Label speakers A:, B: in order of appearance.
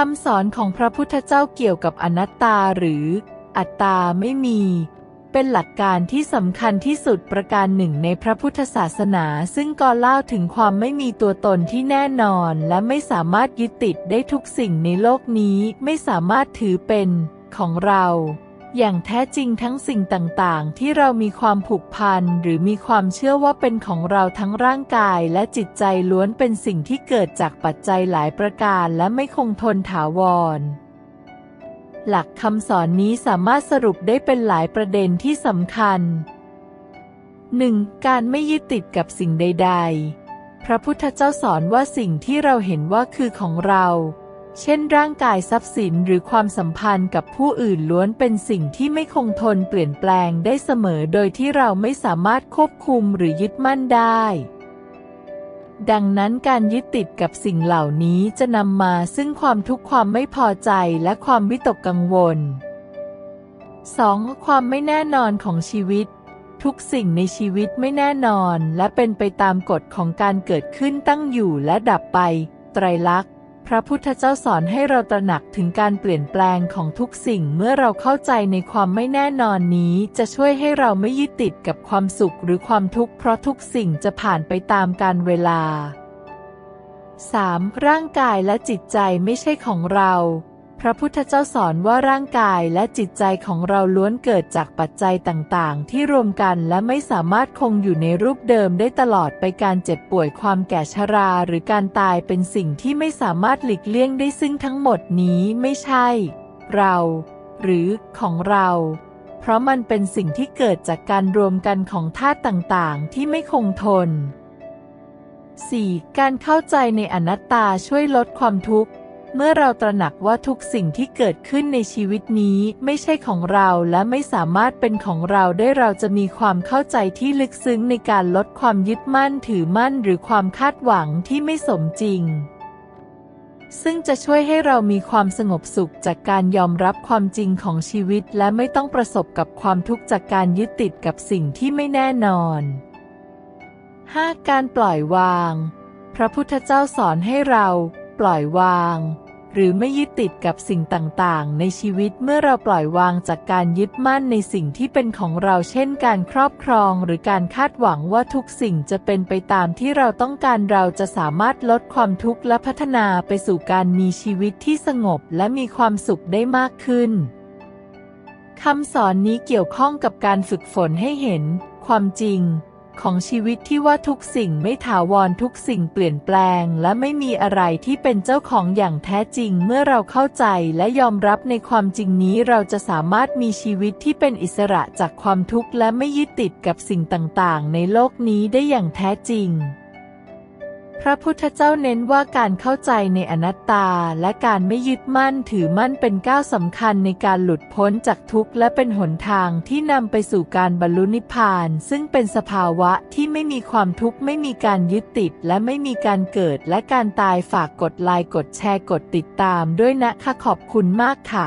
A: คำสอนของพระพุทธเจ้าเกี่ยวกับอนัตตาหรือ อัตตาไม่มี เป็นหลักการที่สำคัญที่สุดประการหนึ่งในพระพุทธศาสนา ซึ่งก็เล่าถึงความไม่มีตัวตนที่แน่นอน และไม่สามารถยึดติดได้ทุกสิ่งในโลกนี้ไม่สามารถถือเป็นของเรา อย่างแท้จริงทั้งสิ่งต่างๆ ที่เรามีความผูกพันหรือมีความเชื่อว่าเป็นของเราทั้งร่างกายและจิตใจล้วนเป็นสิ่งที่เกิดจากปัจจัยหลายประการและไม่คงทนถาวร หลักคำสอนนี้สามารถสรุปได้เป็นหลายประเด็นที่สำคัญ 1. การไม่ยึดติดกับสิ่งใด ๆ พระพุทธเจ้าสอนว่าสิ่งที่เราเห็นว่าคือของเรา เช่นร่างกายทรัพย์สินหรือความสัมพันธ์กับผู้อื่นล้วนเป็นสิ่งที่ไม่คงทนเปลี่ยนแปลงได้เสมอโดยที่เราไม่สามารถควบคุมหรือยึดมั่นได้ ดังนั้นการยึดติดกับสิ่งเหล่านี้จะนำมาซึ่งความทุกข์ความไม่พอใจและความวิตกกังวล 2. ความไม่แน่นอนของชีวิต ทุกสิ่งในชีวิตไม่แน่นอน และเป็นไปตามกฎของการเกิดขึ้นตั้งอยู่และดับไป ไตรลักษณ์ พระพุทธเจ้าสอนให้เราตระหนักถึงการเปลี่ยนแปลงของทุกสิ่งเมื่อเราเข้าใจในความไม่แน่นอนนี้ จะช่วยให้เราไม่ยึดติดกับความสุขหรือความทุกข์เพราะทุกสิ่งจะผ่านไปตามกาลเวลา 3. ร่างกายและจิตใจไม่ใช่ของเรา พระพุทธเจ้าสอนว่าร่างกายและจิตใจของเราล้วนเกิดจากปัจจัยต่างๆ ที่รวมกันและไม่สามารถคงอยู่ในรูปเดิมได้ตลอดไปการเจ็บป่วยความแก่ชราหรือการตายเป็นสิ่งที่ไม่สามารถหลีกเลี่ยงได้ซึ่งทั้งหมดนี้ไม่ใช่ เรา หรือของเรา เพราะมันเป็นสิ่งที่เกิดจากการรวมกันของธาตุต่างๆ ที่ไม่คงทน 4. การเข้าใจในอนัตตาช่วยลดความทุกข์ เมื่อเราตระหนักว่าทุกสิ่งที่เกิดขึ้นในชีวิตนี้ไม่ใช่ของเราและไม่สามารถเป็นของเราได้เราจะมีความเข้าใจที่ลึกซึ้งในการลดความยึดมั่นถือมั่นหรือความคาดหวังที่ไม่สมจริง ซึ่งจะช่วยให้เรามีความสงบสุขจากการยอมรับความจริงของชีวิต และไม่ต้องประสบกับความทุกข์จากการยึดติดกับสิ่งที่ไม่แน่นอน 5. การปล่อยวาง พระพุทธเจ้าสอนให้เรา ปล่อยวาง หรือไม่ยึดติดกับสิ่งต่างๆ ในชีวิตเมื่อเราปล่อยวางจากการยึดมั่นในสิ่งที่เป็นของเราเช่นการครอบครองหรือการคาดหวังว่าทุกสิ่งจะเป็นไปตามที่เราต้องการเราจะสามารถลดความทุกข์และพัฒนาไปสู่การมีชีวิตที่สงบและมีความสุขได้มากขึ้นคำสอนนี้เกี่ยวข้องกับการฝึกฝนให้เห็น ความจริง ของชีวิตที่ว่าทุกสิ่งไม่ถาวรทุกสิ่งเปลี่ยนแปลง และไม่มีอะไรที่เป็นเจ้าของอย่างแท้จริง เมื่อเราเข้าใจและยอมรับในความจริงนี้เราจะสามารถมีชีวิตที่เป็นอิสระจากความทุกข์และไม่ยึดติดกับสิ่งต่างๆ ในโลกนี้ได้อย่างแท้จริง พระพุทธเจ้าเน้นว่าการเข้าใจในอนัตตาและการไม่ยึดมั่นถือมั่นเป็นก้าวสำคัญในการหลุดพ้นจากทุกข์และเป็นหนทางที่นำไปสู่การบรรลุนิพพาน ซึ่งเป็นสภาวะที่ไม่มีความทุกข์ไม่มีการยึดติด และไม่มีการเกิดและการตายฝากกดไลค์กดแชร์กดติดตามด้วยนะคะขอบคุณมากค่ะ